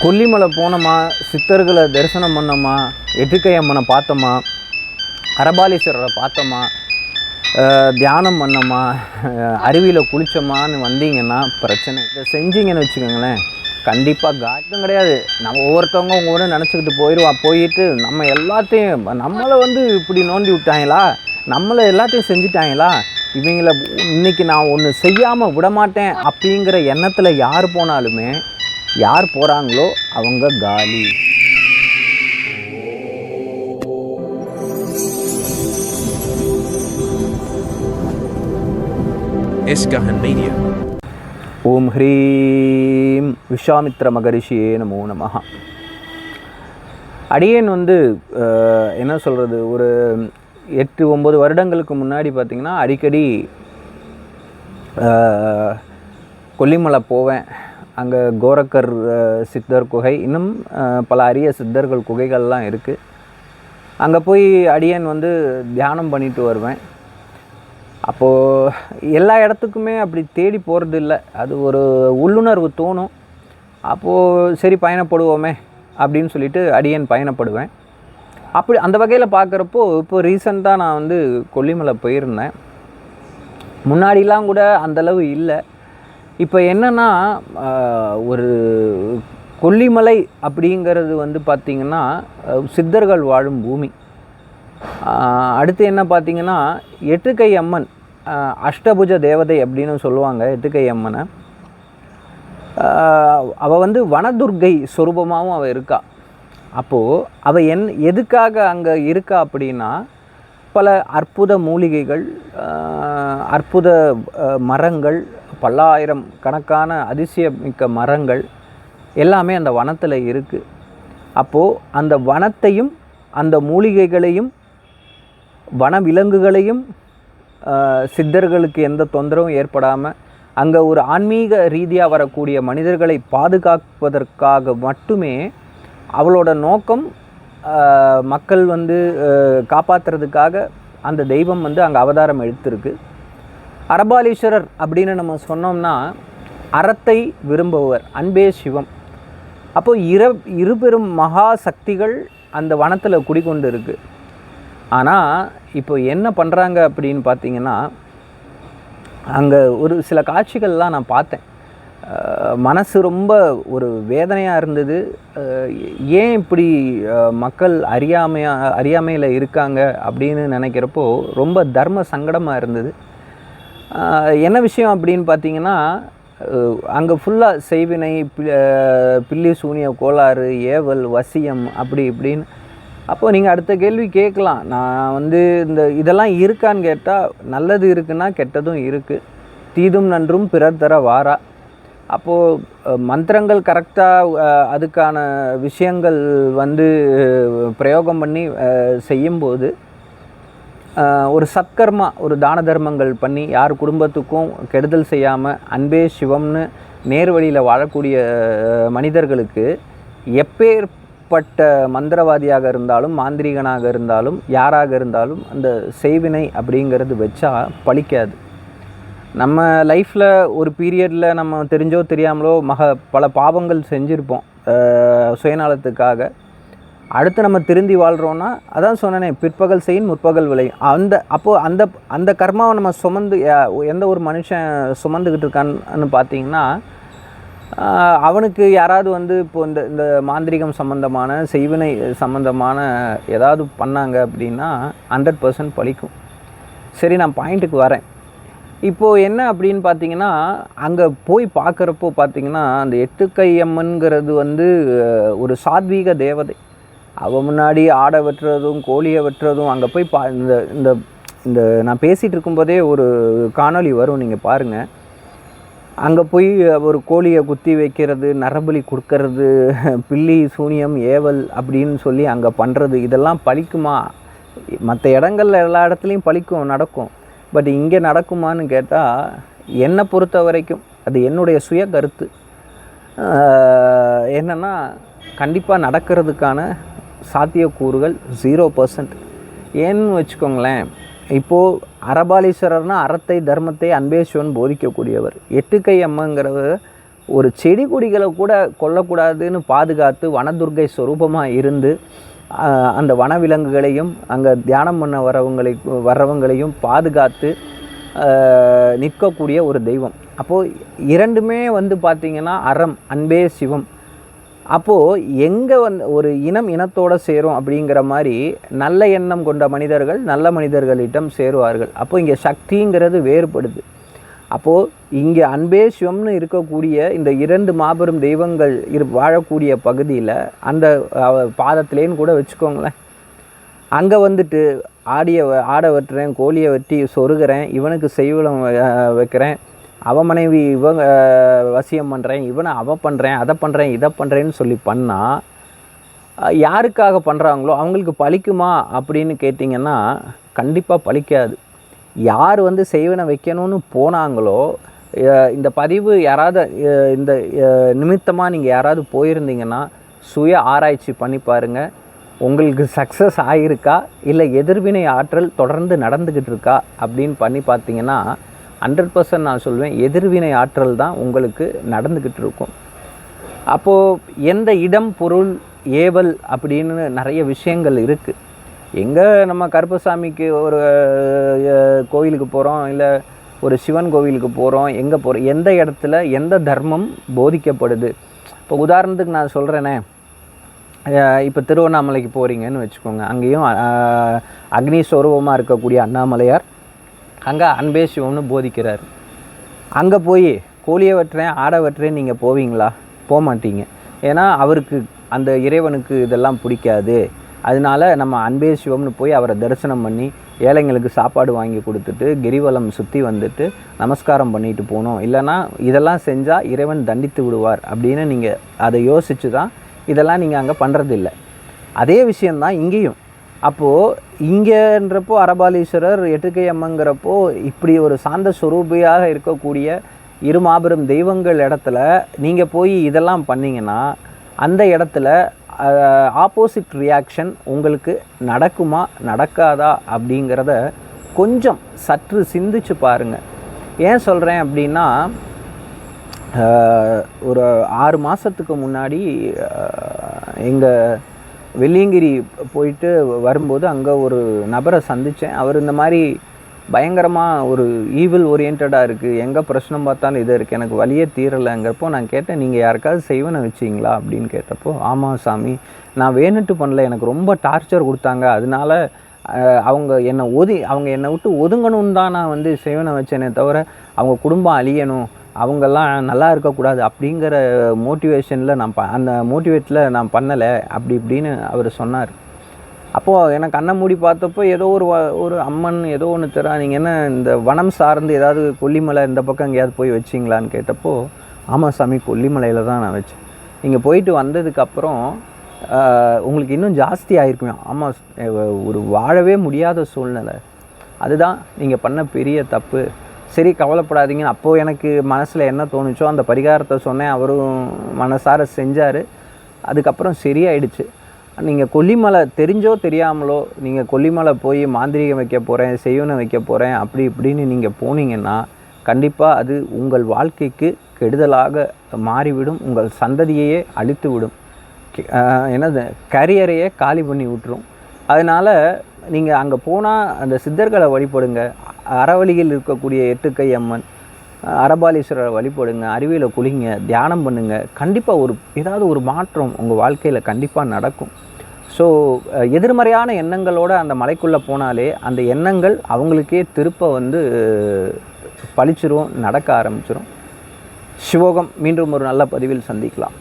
கொல்லிமலை போனோமா சித்தர்களை தரிசனம் பண்ணோமா எட்டுக்கை அம்மனை பார்த்தோமா அரபாலீஸ்வரரை பார்த்தோமா தியானம் பண்ணோமா அருவியில் குளிச்சோமான்னு வந்தீங்கன்னா பிரச்சனை. இதை செஞ்சீங்கன்னு வச்சுக்கோங்களேன். கண்டிப்பாக காட்டும் கிடையாது. நம்ம ஒவ்வொருத்தவங்க உங்க கூட நினச்சிக்கிட்டு போயிடுவா போயிட்டு நம்ம எல்லாத்தையும் நம்மளை வந்து இப்படி நோண்டி விட்டாங்களா? நம்மளை எல்லாத்தையும் செஞ்சுட்டாங்களா? இவங்கள இன்னைக்கு நான் ஒன்று செய்யாமல் விடமாட்டேன் அப்படிங்கிற எண்ணத்தில் யார் போனாலுமே யார் போகிறாங்களோ அவங்க காலி. Eskahan Media. ஓம் ஹ்ரீம். விஸ்வாமித்ர மகரிஷியே நமோ நமஹ. அடியேன் வந்து என்ன சொல்கிறது ஒரு எட்டு ஒம்பது வருடங்களுக்கு முன்னாடி பார்த்திங்கன்னா அடிக்கடி கொல்லிமலை போவேன். அங்கே கோரக்கர் சித்தர் குகை இன்னும் பல அரிய சித்தர்கள் குகைகள்லாம் இருக்குது அங்கே போய் அடியன் வந்து தியானம் பண்ணிட்டு வருவேன். அப்போது எல்லா இடத்துக்குமே அப்படி தேடி போகிறது இல்லை அது ஒரு உள்ளுணர்வு தோணும். அப்போது சரி பயணப்படுவோமே அப்படின்னு சொல்லிட்டு அடியன் பயணப்படுவேன். அப்படி அந்த வகையில் பார்க்குறப்போ இப்போ ரீசெண்டாக நான் வந்து கொல்லிமலை போயிருந்தேன். முன்னாடிலாம் கூட அந்தளவு இல்லை. இப்போ என்னென்னா ஒரு கொல்லிமலை அப்படிங்கிறது வந்து பார்த்திங்கன்னா சித்தர்கள் வாழும் பூமி. அடுத்து என்ன பார்த்தீங்கன்னா எட்டுக்கை அம்மன் அஷ்டபுஜ தேவதை அப்படின்னு சொல்லுவாங்க எட்டுக்கை அம்மனை. அவள் வந்து வனதுர்கை சொரூபமாகவும் அவள் இருக்கா. அப்போது அவள் என் எதுக்காக அங்கே இருக்கா அப்படின்னா பல அற்புத மூலிகைகள் அற்புத மரங்கள் பல்லாயிரம் கணக்கான அதிசயமிக்க மரங்கள் எல்லாமே அந்த வனத்தில் இருக்குது அப்போது அந்த வனத்தையும் அந்த மூலிகைகளையும் வனவிலங்குகளையும் சித்தர்களுக்கு எந்த தொந்தரவும் ஏற்படாமல் அங்கே ஒரு ஆன்மீக ரீதியாக வரக்கூடிய மனிதர்களை பாதுகாப்பதற்காக மட்டுமே அவளோட நோக்கம் மக்கள் வந்து காப்பாற்றுறதுக்காக காப்பாத்துறதுக்காக அந்த தெய்வம் வந்து அங்கே அவதாரம் எடுத்திருக்கு. அரபாலீஸ்வரர் அப்படின்னு நம்ம சொன்னோம்னா அறத்தை விரும்புவர் அன்பே சிவம். அப்போது இர இருபெரும் மகா சக்திகள் அந்த வனத்தில் குடிக்கொண்டு இருக்கு. ஆனால் இப்போ என்ன பண்ணுறாங்க அப்படின்னு பார்த்தீங்கன்னா அங்கே ஒரு சில காட்சிகள்லாம் நான் பார்த்தேன். மனசு ரொம்ப ஒரு வேதனையாக இருந்தது. ஏன் இப்படி மக்கள் அறியாமையாக அறியாமையில் இருக்காங்க அப்படின்னு நினைக்கிறப்போ ரொம்ப தர்ம சங்கடமாக இருந்தது. என்ன விஷயம் அப்படின்னு பார்த்தீங்கன்னா அங்கே ஃபுல்லாக செய்வினை பி- பில்லி சூனிய கோளாறு ஏவல் வசியம் அப்படி இப்படின்னு. அப்போ நீங்கள் அடுத்த கேள்வி கேட்கலாம். நான் வந்து இந்த இதெல்லாம் இருக்கான்னு கேட்டால் நல்லது இருக்குன்னா கெட்டதும் இருக்குது தீதும் நன்றும் பிறர் தர வாரா. அப்போது மந்திரங்கள் கரெக்டாக அதுக்கான விஷயங்கள் வந்து பிரயோகம் பண்ணி செய்யும்போது ஒரு சத்கர்மா ஒரு தான தர்மங்கள் பண்ணி யார் குடும்பத்துக்கும் கெடுதல் செய்யாமல் அன்பே சிவம்னு நேர் வழியில் வாழக்கூடிய மனிதர்களுக்கு எப்பேற்பட்ட மந்திரவாதியாக இருந்தாலும் மாந்திரீகனாக இருந்தாலும் யாராக இருந்தாலும் அந்த செய்வினை அப்படிங்கிறது வச்சா பலிக்காது நம்ம லைஃப்பில் ஒரு பீரியடில் நம்ம தெரிஞ்சோ தெரியாமலோ மக பல பாவங்கள் செஞ்சுருப்போம். சுயநலத்துக்காக. அடுத்து நம்ம திருந்தி வாழ்கிறோன்னா அதான் சொன்னேனே பிற்பகல் செய்யும் முற்பகல் விலை. அந்த அப்போது அந்த அந்த கர்மாவை நம்ம சுமந்து எந்த ஒரு மனுஷன் சுமந்துக்கிட்டு இருக்கான்னு பார்த்தீங்கன்னா அவனுக்கு யாராவது வந்து இப்போ இந்த இந்த மாந்திரிகம் சம்மந்தமான செய்வினை சம்மந்தமான ஏதாவது பண்ணாங்க அப்படின்னா ஹண்ட்ரட் பர்சன்ட் பலிக்கும் சரி நான் பாயிண்ட்டுக்கு வரேன். இப்போது என்ன அப்படின்னு பார்த்தீங்கன்னா அங்கே போய் பார்க்குறப்போ பார்த்தீங்கன்னா அந்த எட்டுக்கை அம்மன்கிறது வந்து ஒரு சாத்வீக தேவதை. அவள் முன்னாடி ஆடை வெட்டுறதும் கோழியை வெட்டுறதும் அங்கே போய் பா இந்த இந்த இந்த நான் பேசிகிட்டு இருக்கும்போதே ஒரு காணொளி வரும் நீங்கள் பாருங்கள் அங்கே போய் ஒரு கோழியை குத்தி வைக்கிறது நரபலி கொடுக்கறது பில்லி சூனியம் ஏவல் அப்படின்னு சொல்லி அங்கே பண்ணுறது இதெல்லாம் பழிக்குமா? மற்ற இடங்கள்ல எல்லா இடத்துலையும் பழிக்கும் நடக்கும். பட் இங்கே நடக்குமான்னு கேட்டால் என்னை பொறுத்த வரைக்கும் அது என்னுடைய சுய கருத்து. என்னென்னா கண்டிப்பாக நடக்கிறதுக்கான சாத்தியக்கூறுகள் ஜீரோ பர்சன்ட் ஏன்னு வச்சுக்கோங்களேன் இப்போது அரபாலீஸ்வரர்னா அறத்தை தர்மத்தை அன்பே சிவன் போதிக்கக்கூடியவர். எட்டுக்கை அம்மங்கிறவர் ஒரு செடி கொடிகளை கூட கொல்லக்கூடாதுன்னு பாதுகாத்து வனதுர்கை ஸ்வரூபமாக இருந்து அந்த வனவிலங்குகளையும் அங்கே தியானம் பண்ண வரவங்களை வர்றவங்களையும் பாதுகாத்து நிற்கக்கூடிய ஒரு தெய்வம். அப்போது இரண்டுமே வந்து பார்த்திங்கன்னா அறம் அன்பே சிவம். அப்போது எங்கே வந்து ஒரு இனம் இனத்தோடு சேரும் அப்படிங்கிற மாதிரி நல்ல எண்ணம் கொண்ட மனிதர்கள் நல்ல மனிதர்களிடம் சேருவார்கள். அப்போ இங்கே சக்திங்கிறது வேறுபடுது. அப்போது இங்கே அன்பே சிவம்னு இருக்கக்கூடிய இந்த இரண்டு மாபெரும் தெய்வங்கள் இரு வாழக்கூடிய பகுதியில் அந்த பாதத்திலேன்னு கூட வச்சுக்கோங்களேன். அங்கே வந்துட்டு ஆடிய வ- ஆடை வெட்டுறேன் கோழியை வெட்டி சொருகிறேன் இவனுக்கு செய்வலம் வைக்கிறேன். அவன் மனைவி இவன் வசியம் பண்ணுறேன் இவனை அவ பண்ணுறேன் அதை பண்ணுறேன் இதை பண்ணுறேன்னு சொல்லி பண்ணால் யாருக்காக பண்ணுறாங்களோ அவங்களுக்கு பழிக்குமா அப்படின்னு கேட்டிங்கன்னா கண்டிப்பாக பலிக்காது யார் வந்து செய்வனை வைக்கணும்னு போனாங்களோ இந்த பதிவு யாராவது இந்த நிமித்தமாக நீங்கள் யாராவது போயிருந்தீங்கன்னா சுய ஆராய்ச்சி பண்ணி பாருங்கள் உங்களுக்கு சக்ஸஸ் ஆகிருக்கா இல்லை எதிர்வினை ஆற்றல் தொடர்ந்து நடந்துக்கிட்டு இருக்கா? அப்படின்னு பண்ணி பார்த்தீங்கன்னா ஹண்ட்ரட் பர்சன்ட் நான் சொல்வேன் எதிர்வினை ஆற்றல் தான் உங்களுக்கு நடந்துக்கிட்டு இருக்கும். அப்போது எந்த இடம் பொருள் ஏவல் அப்படின்னு நிறைய விஷயங்கள் இருக்குது எங்கே நம்ம கருப்பசாமிக்கு ஒரு கோயிலுக்கு போகிறோம் இல்லை ஒரு சிவன் கோவிலுக்கு போகிறோம் எங்கே போகிறோம் எந்த இடத்துல எந்த தர்மம் போதிக்கப்படுது? இப்போ உதாரணத்துக்கு நான் சொல்கிறேனே இப்போ திருவண்ணாமலைக்கு போகிறீங்கன்னு வச்சுக்கோங்க. அங்கேயும் அக்னி சொரூபமாக இருக்கக்கூடிய அண்ணாமலையார் அங்கே அன்பே சிவம்னு போதிக்கிறார். அங்கே போய் கோழியை வெட்டுறேன் ஆடை வெட்டுறேன் நீங்கள் போவீங்களா? போக மாட்டீங்க ஏன்னா அவருக்கு அந்த இறைவனுக்கு இதெல்லாம் பிடிக்காது. அதனால நம்ம அன்பே சிவம்னு போய் அவரை தரிசனம் பண்ணி ஏழைங்களுக்கு சாப்பாடு வாங்கி கொடுத்துட்டு கிரிவலம் சுற்றி வந்துட்டு நமஸ்காரம் பண்ணிட்டு போகணும். இல்லைன்னா இதெல்லாம் செஞ்சால் இறைவன் தண்டித்து விடுவார் அப்படின்னு நீங்கள் அதை யோசித்து தான் இதெல்லாம் நீங்கள் அங்கே பண்ணுறதில்ல அதே விஷயந்தான் இங்கேயும். அப்போது இங்கேன்றப்போ அரபாலீஸ்வரர் எட்டுக்கை அம்மங்கிறப்போ இப்படி ஒரு சாந்த சுரூபியாக இருக்கக்கூடிய இரு மாபெரும் தெய்வங்கள் இடத்துல நீங்கள் போய் இதெல்லாம் பண்ணீங்கன்னா அந்த இடத்துல ஆப்போசிட் ரியாக்ஷன் உங்களுக்கு நடக்குமா நடக்காதா அப்படிங்கிறத கொஞ்சம் சற்று சிந்திச்சு பாருங்கள் ஏன் சொல்கிறேன் அப்படின்னா ஒரு ஆறு மாதத்துக்கு முன்னாடி எங்கள் வெள்ளியங்கிரி போயிட்டு வரும்போது அங்கே ஒரு நபரை சந்தித்தேன் அவர் இந்த மாதிரி பயங்கரமாக ஒரு ஈவில் ஓரியன்டாக இருக்குது எங்கே பிரச்சனை பார்த்தாலும் இது இருக்குது எனக்கு வழியே தீரலைங்கிறப்போ நான் கேட்டேன் நீங்கள் யாருக்காவது செய்வனை வச்சிங்களா? அப்படின்னு கேட்டப்போ ஆமாம் சாமி நான் வேணுட்டு பண்ணல. எனக்கு ரொம்ப டார்ச்சர் கொடுத்தாங்க. அதனால அவங்க என்னை ஒதி அவங்க என்னை விட்டு ஒதுங்கணும் தான் நான் வந்து செய்வனை வச்சேனே தவிர அவங்க குடும்பம் அழியணும். அவங்கெல்லாம் நல்லா இருக்கக்கூடாது அப்படிங்கிற மோட்டிவேஷனில் நான் ப அந்த மோட்டிவேட்டில் நான் பண்ணலை அப்படி இப்படின்னு அவர் சொன்னார். அப்போது எனக்கு கண்ணை மூடி பார்த்தப்போ ஏதோ ஒரு ஒரு அம்மன் ஏதோ ஒன்று தரா நீங்கள் என்ன இந்த வனம் சார்ந்து ஏதாவது கொல்லிமலை இந்த பக்கம் எங்கேயாவது போய் வச்சிங்களான்னு கேட்டப்போ ஆமாம் சாமி கொல்லிமலையில் தான் நான் வச்சேன். நீங்கள் போயிட்டு வந்ததுக்கப்புறம் உங்களுக்கு இன்னும் ஜாஸ்தி ஆகிருக்குமே ஆமாம் ஒரு வாழவே முடியாத சூழ்நிலை. அதுதான் நீங்கள் பண்ண பெரிய தப்பு. சரி கவலைப்படாதீங்க. அப்போது எனக்கு மனசில் என்ன தோணுச்சோ அந்த பரிகாரத்தை சொன்னேன். அவரும் மனசார செஞ்சார். அதுக்கப்புறம் சரியாயிடுச்சு. நீங்கள் கொல்லிமலை தெரிஞ்சோ தெரியாமலோ நீங்கள் கொல்லிமலை போய் மாந்திரீகம் வைக்க போகிறேன் செய்வனை வைக்க போகிறேன் அப்படி இப்படின்னு நீங்கள் போனீங்கன்னா கண்டிப்பாக அது உங்கள் வாழ்க்கைக்கு கெடுதலாக மாறிவிடும். உங்கள் சந்ததியையே அழித்து விடும் என்னது? கரியரையே காலி பண்ணி விட்டுரும். அதனால் நீங்கள் அங்கே போனால் அந்த சித்தர்களை வழிபடுங்க. அறவழியில் இருக்கக்கூடிய எட்டுக்கை அம்மன் அரபாலீஸ்வரரை வழிபடுங்க. அருவியில் குளிங்க தியானம் பண்ணுங்கள் கண்டிப்பாக ஒரு ஏதாவது ஒரு மாற்றம் உங்கள் வாழ்க்கையில் கண்டிப்பாக நடக்கும். ஸோ எதிர்மறையான எண்ணங்களோடு அந்த மலைக்குள்ளே போனாலே அந்த எண்ணங்கள் அவங்களுக்கே திருப்ப வந்து பழிச்சிரும் நடக்க ஆரம்பிச்சிரும். சிவோகம் மீண்டும் ஒரு நல்ல பதிவில் சந்திக்கலாம்.